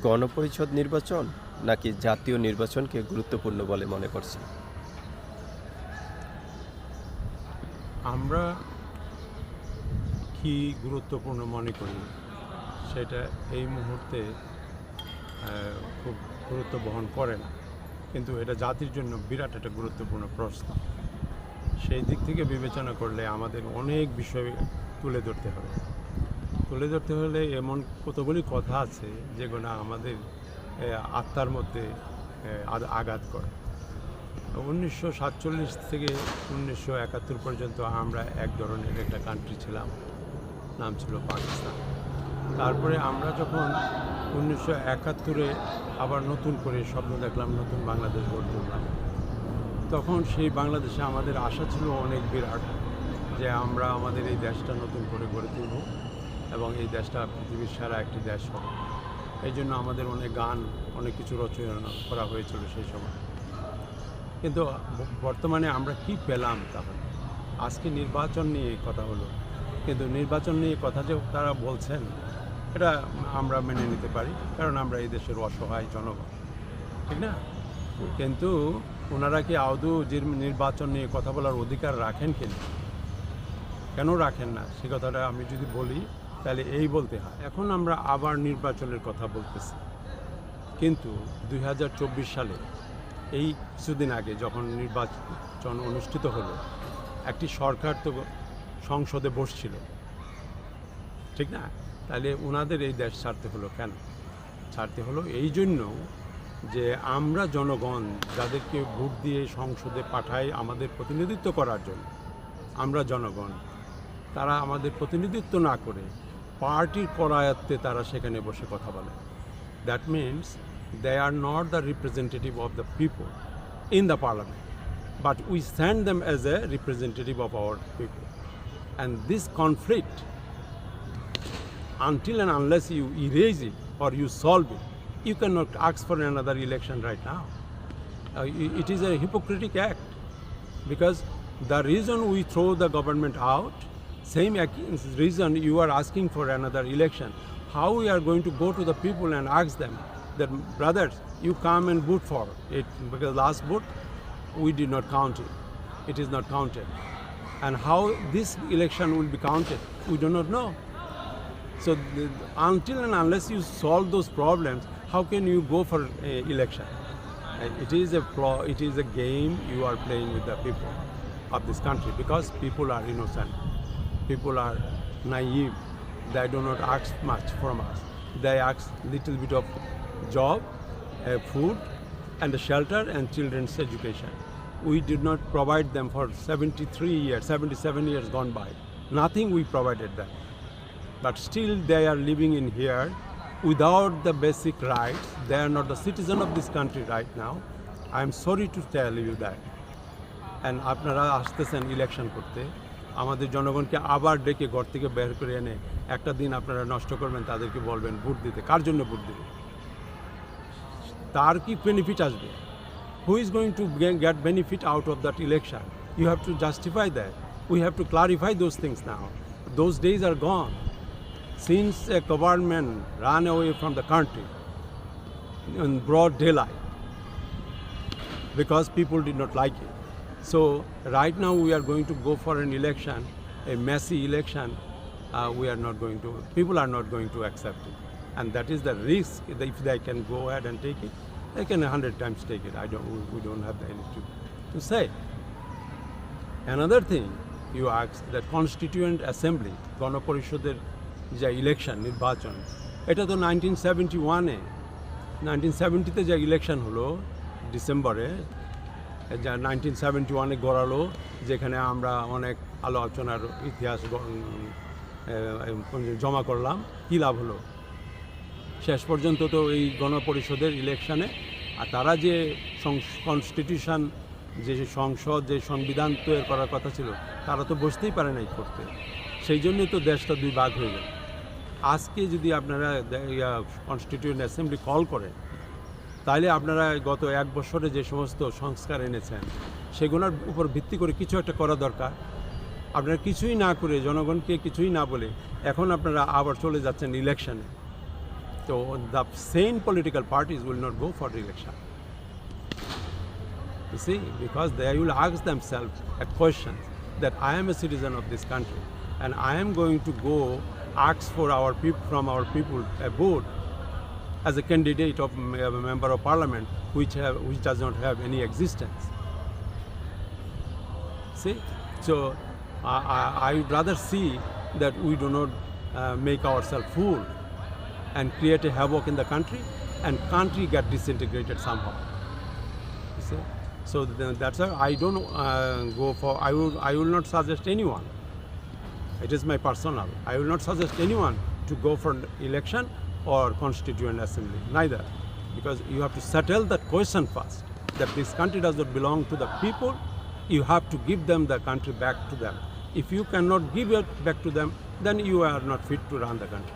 গণপরিষদ নির্বাচন নাকি জাতীয় নির্বাচনকে গুরুত্বপূর্ণ বলে মনে করছে আমরা কি গুরুত্বপূর্ণ মনে করি? সেটা এই মুহূর্তে খুব গুরুত্ব বহন করে না। কিন্তু এটা জাতির জন্য বিরাট একটা গুরুত্বপূর্ণ প্রশ্ন। সেই দিক থেকে বিবেচনা করলে আমাদের অনেক বিষয় তুলে ধরতে হবে। তুলে ধরতে হলে এমন কতগুলি কথা আছে যেগুলো আমাদের আত্মার মধ্যে আঘাত করে। উনিশশো সাতচল্লিশ থেকে উনিশশো একাত্তর পর্যন্ত আমরা এক ধরনের একটা কান্ট্রি ছিলাম, নাম ছিল পাকিস্তান। তারপরে আমরা যখন উনিশশো একাত্তরে আবার নতুন করে স্বপ্ন দেখলাম, নতুন বাংলাদেশ গড়ে তুললাম, তখন সেই বাংলাদেশে আমাদের আশা ছিল অনেক বিরাট যে আমরা আমাদের এই দেশটা নতুন করে গড়ে তুলব। এবং এই দেশটা পৃথিবীর সেরা একটি দেশ হবে। এই জন্য আমাদের অনেক গান, অনেক কিছু রচনা করা হয়েছিল সেই সময়। কিন্তু বর্তমানে আমরা কি পেলাম তাহলে? আজকে নির্বাচন নিয়ে কথা হলো। কিন্তু নির্বাচন নিয়ে কথা যে তারা বলছেন, এটা আমরা মেনে নিতে পারি, কারণ আমরা এই দেশের অসহায় জনগণ। ঠিক না? কিন্তু ওনারা কি আদৌ নির্বাচন নিয়ে কথা বলার অধিকার রাখেন কিনা? কেন রাখেন না? সে কথাটা আমি যদি বলি তাহলে এই বলতে হয়। এখন আমরা আবার নির্বাচনের কথা বলতেছি। কিন্তু দুই হাজার চব্বিশ সালে, এই কিছুদিন আগে যখন নির্বাচন অনুষ্ঠিত হলো, একটি সরকার তো সংসদে বসছিল। ঠিক না? তাহলে ওনাদের এই দেশ ছাড়তে হলো কেন? ছাড়তে হলো এই জন্য যে আমরা জনগণ যাদেরকে ভোট দিয়ে সংসদে পাঠাই আমাদের প্রতিনিধিত্ব করার জন্য, আমরা জনগণ, তারা আমাদের প্রতিনিধিত্ব না করে পার্টির করায়ত্তে তারা সেখানে বসে কথা বলে that means they are not the representative of the people in the parliament but we send them as a representative of our people and this conflict until and unless you erase it or you solve it you cannot ask for another election right now Uh, it is a hypocritic act because the reason we throw the government out same reason you are asking for another election. How we are going to go to the people and ask them that brothers you come and vote for it because last vote we did not count it. It is not counted. And how this election will be counted we do not know. So the, until and unless you solve those problems, how can you go for election? It is a it is a game you are playing with the people of this country because people are innocent, people are naive. They do not ask much from us. They ask little bit of job, uh, food, and a shelter and children's education. We did not provide them for 73 years, 77 years gone by. Nothing we provided them but still they are living in here without the basic rights. They are not the citizen of this country right now. I am sorry to tell you that. And আপনারা আসতেছেন election করতে আমাদের জনগণকে আবার ডেকে ঘর থেকে বের করে এনে একটা দিন আপনারা নষ্ট করবেন তাদেরকে বলবেন ভোট দিতে কার জন্য ভোট দিবে তার কি বেনিফিট আসবে is going to ge- get benefit out of that election you have to justify that we have to clarify those things now those days are gone since a government ran away from the country in broad daylight because people did not like it. So right now we are going to go for an election, a messy election. Uh, we are not going to. People are not going to accept it, and that is the risk. If they can go ahead and take it, they can a hundred times take it. I don't. We, don't have the energy to, to say. Another thing you asked that constituent assembly, গণপরিষদের যে election নির্বাচন এটা তো nineteen seventy ওয়ানে nineteen সেভেন্টিতে যে election হলো ডিসেম্বরে যা নাইনটিন সেভেন্টি ওয়ানে গড়ালো, যেখানে আমরা অনেক আলো আলোচনার ইতিহাস জমা করলাম। কী লাভ হলো? শেষ পর্যন্ত তো এই গণপরিষদের ইলেকশানে আর তারা যে কনস্টিটিউশন যে সংসদ, যে সংবিধান তৈরি করার কথা ছিল, তারা তো বসতেই পারে নাই করতে। সেই জন্যই তো দেশটা দুই ভাগ হয়ে গেল। আজকে যদি আপনারা কনস্টিটিউন্ট অ্যাসেম্বলি কল করেন তাইলে আপনারা গত এক বছরে যে সমস্ত সংস্কার এনেছেন, সেগুলোর উপর ভিত্তি করে কিছু একটা করা দরকার। আপনারা কিছুই না করে জনগণকে কিছুই না বলে এখন আপনারা আবার চলে যাচ্ছেন ইলেকশানে তো the same political parties will not go for election see because they will ask themselves a question that I am a citizen of this country and I am going to go ask for our পিপ from our people board as a candidate of a member of parliament which have which does not have any existence. See, so I, I, would rather see that we do not uh, make ourselves fool and create a havoc in the country and country get disintegrated somehow. You see? So that's why I don't uh, go for. I will. I will not suggest anyone. It is my personal. I will not suggest anyone to go for election or constituent assembly. Neither, because you have to settle that question first. That this country does not belong to the people. You have to give them the country back to them. If you cannot give it back to them, then you are not fit to run the country.